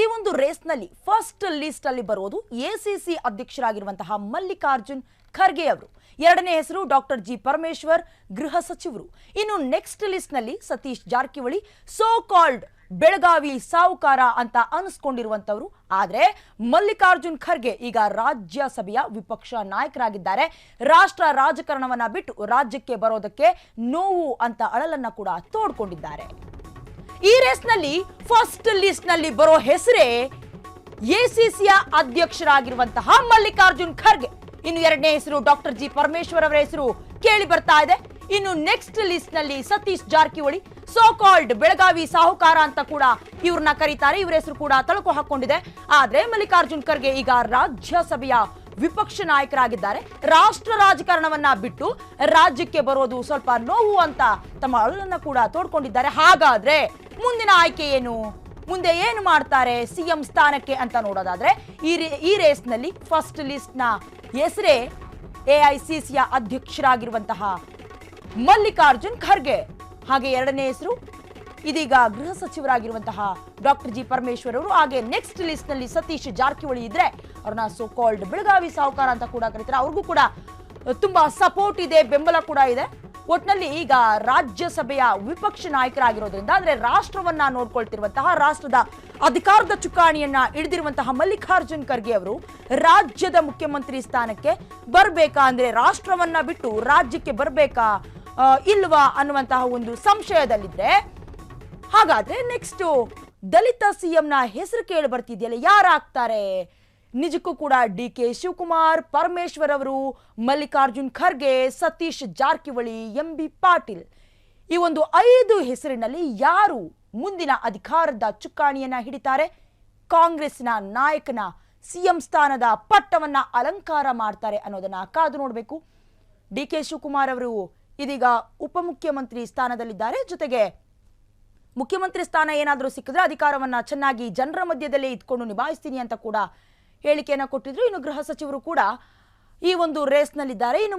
ಈ ಒಂದು ರೇಸ್ನಲ್ಲಿ first list ಅಲ್ಲಿ ಬರೋದು ಎಸಿಸಿ ಅಧ್ಯಕ್ಷರಾಗಿರುವಂತಹ ಮಲ್ಲಿಕಾರ್ಜುನ್ ಖರ್ಗೆ ಅವರು. ಎರಡನೇ ಹೆಸರು ಡಾಕ್ಟರ್ ಜಿ ಪರಮೇಶ್ವರ್, ಗೃಹ ಸಚಿವರು. ಇನ್ನು ನೆಕ್ಸ್ಟ್ ಲಿಸ್ಟ್ನಲ್ಲಿ ಸತೀಶ್ ಜಾರಕಿಹೊಳಿ ಸೋ ಕಾಲ್ಡ್ ಬೆಳಗಾವಿ ಸಾವುಕಾರ ಅಂತ ಅನಿಸ್ಕೊಂಡಿರುವಂತವರು ಆದರೆ ಮಲ್ಲಿಕಾರ್ಜುನ್ ಖರ್ಗೆ ಈಗ ರಾಜ್ಯಸಭೆಯ ವಿಪಕ್ಷ ನಾಯಕರಾಗಿದ್ದಾರೆ. ರಾಷ್ಟ್ರ ರಾಜಕಾರಣವನ್ನ ಬಿಟ್ಟು ರಾಜ್ಯಕ್ಕೆ ಬರೋದಕ್ಕೆ ನೋವು ಅಂತ ಅಳಲನ್ನ ಕೂಡ ತೋಡ್ಕೊಂಡಿದ್ದಾರೆ. ಈ ರೇಸ್ನಲ್ಲಿ ಫಸ್ಟ್ ಲಿಸ್ಟ್ನಲ್ಲಿ ಬರೋ ಹೆಸರೇ ಎಸಿಸಿಯ ಅಧ್ಯಕ್ಷರಾಗಿರುವಂತಹ ಮಲ್ಲಿಕಾರ್ಜುನ್ ಖರ್ಗೆ. ಇನ್ನು ಎರಡನೇ ಹೆಸರು ಡಾಕ್ಟರ್ ಜಿ ಪರಮೇಶ್ವರ್ ಅವರ ಹೆಸರು ಕೇಳಿ ಬರ್ತಾ ಇದೆ. ಇನ್ನು ನೆಕ್ಸ್ಟ್ ಲಿಸ್ಟ್ನಲ್ಲಿ ಸತೀಶ್ ಜಾರಕಿಹೊಳಿ ಸೋ ಕಾಲ್ಡ್ ಬೆಳಗಾವಿ ಸಾಹುಕಾರ ಅಂತ ಕೂಡ ಇವ್ರನ್ನ ಕರೀತಾರೆ. ಇವರ ಹೆಸರು ಕೂಡ ತಳುಕು ಹಾಕೊಂಡಿದೆ. ಆದ್ರೆ ಮಲ್ಲಿಕಾರ್ಜುನ್ ಖರ್ಗೆ ಈಗ ರಾಜ್ಯಸಭೆಯ ವಿಪಕ್ಷ ನಾಯಕರಾಗಿದ್ದಾರೆ. ರಾಷ್ಟ್ರ ರಾಜಕಾರಣವನ್ನ ಬಿಟ್ಟು ರಾಜ್ಯಕ್ಕೆ ಬರೋದು ಸ್ವಲ್ಪ ನೋವು ಅಂತ ತಮ್ಮ ಅಳಲನ್ನ ಕೂಡ ತೋಡ್ಕೊಂಡಿದ್ದಾರೆ. ಹಾಗಾದ್ರೆ ಮುಂದಿನ ಆಯ್ಕೆ ಏನು? ಮುಂದೆ ಏನು ಮಾಡ್ತಾರೆ ಸಿಎಂ ಸ್ಥಾನಕ್ಕೆ ಅಂತ ನೋಡೋದಾದ್ರೆ, ಈ ಈ ರೇಸ್ನಲ್ಲಿ ಫಸ್ಟ್ ಲಿಸ್ಟ್ನ ಹೆಸರೇ ಎಐಸಿಸಿಯ ಅಧ್ಯಕ್ಷರಾಗಿರುವಂತಹ ಮಲ್ಲಿಕಾರ್ಜುನ್ ಖರ್ಗೆ. ಹಾಗೆ ಎರಡನೇ ಹೆಸರು ಇದೀಗ ಗೃಹ ಸಚಿವರಾಗಿರುವಂತಹ ಡಾಕ್ಟರ್ ಜಿ ಪರಮೇಶ್ವರ್ ಅವರು. ಹಾಗೆ ನೆಕ್ಸ್ಟ್ ಲಿಸ್ಟ್ನಲ್ಲಿ ಸತೀಶ್ ಜಾರಕಿಹೊಳಿ ಇದ್ರೆ ಅವ್ರನ್ನ ಸೋ ಕಾಲ್ಡ್ ಬೆಳಗಾವಿ ಸಾಹುಕಾರ ಅಂತ ಕೂಡ ಕರೀತಾರೆ. ಅವ್ರಿಗೂ ಕೂಡ ತುಂಬಾ ಸಪೋರ್ಟ್ ಇದೆ, ಬೆಂಬಲ ಕೂಡ ಇದೆ. ಒಟ್ನಲ್ಲಿ ಈಗ ರಾಜ್ಯಸಭೆಯ ವಿಪಕ್ಷ ನಾಯಕರಾಗಿರೋದ್ರಿಂದ, ಅಂದ್ರೆ ರಾಷ್ಟ್ರವನ್ನ ನೋಡ್ಕೊಳ್ತಿರುವಂತಹ, ರಾಷ್ಟ್ರದ ಅಧಿಕಾರದ ಚುಕ್ಕಾಣಿಯನ್ನ ಹಿಡಿದಿರುವಂತಹ ಮಲ್ಲಿಕಾರ್ಜುನ್ ಖರ್ಗೆ ಅವರು ರಾಜ್ಯದ ಮುಖ್ಯಮಂತ್ರಿ ಸ್ಥಾನಕ್ಕೆ ಬರ್ಬೇಕಾ? ಅಂದ್ರೆ ರಾಷ್ಟ್ರವನ್ನ ಬಿಟ್ಟು ರಾಜ್ಯಕ್ಕೆ ಬರ್ಬೇಕಾ ಇಲ್ವಾ ಅನ್ನುವಂತಹ ಒಂದು ಸಂಶಯದಲ್ಲಿದ್ರೆ? ಹಾಗಾದ್ರೆ ನೆಕ್ಸ್ಟ್ ದಲಿತ ಸಿಎಂನ ಹೆಸರು ಕೇಳಿ ಬರ್ತಿದೆಯಲ್ಲ, ಯಾರಾಗ್ತಾರೆ? ನಿಜಕ್ಕೂ ಕೂಡ ಡಿ ಕೆ ಶಿವಕುಮಾರ್, ಪರಮೇಶ್ವರ್ ಅವರು, ಮಲ್ಲಿಕಾರ್ಜುನ್ ಖರ್ಗೆ, ಸತೀಶ್ ಜಾರಕಿಹೊಳಿ ಎಂ ಬಿ ಪಾಟೀಲ್. ಈ ಒಂದು ಐದು ಹೆಸರಿನಲ್ಲಿ ಯಾರು ಮುಂದಿನ ಅಧಿಕಾರದ ಚುಕ್ಕಾಣಿಯನ್ನ ಹಿಡಿತಾರೆ? ಕಾಂಗ್ರೆಸ್ನ ನಾಯಕನ ಸಿಎಂ ಸ್ಥಾನದ ಪಟ್ಟವನ್ನ ಅಲಂಕಾರ ಮಾಡ್ತಾರೆ ಅನ್ನೋದನ್ನ ಕಾದು ನೋಡಬೇಕು. ಡಿ ಕೆ ಶಿವಕುಮಾರ್ ಅವರು ಇದೀಗ ಉಪಮುಖ್ಯಮಂತ್ರಿ ಸ್ಥಾನದಲ್ಲಿದ್ದಾರೆ. ಜೊತೆಗೆ ಮುಖ್ಯಮಂತ್ರಿ ಸ್ಥಾನ ಏನಾದರೂ ಸಿಕ್ಕಿದ್ರೆ ಅಧಿಕಾರವನ್ನ ಚೆನ್ನಾಗಿ ಜನರ ಮಧ್ಯದಲ್ಲೇ ಇದ್ಕೊಂಡು ನಿಭಾಯಿಸ್ತೀನಿ ಅಂತ ಕೂಡ ಹೇಳಿಕೆಯನ್ನ ಕೊಟ್ಟಿದ್ರು. ಇನ್ನು ಗೃಹ ಸಚಿವರು ಕೂಡ ಈ ಒಂದು ರೇಸ್ನಲ್ಲಿದ್ದಾರೆ. ಇನ್ನು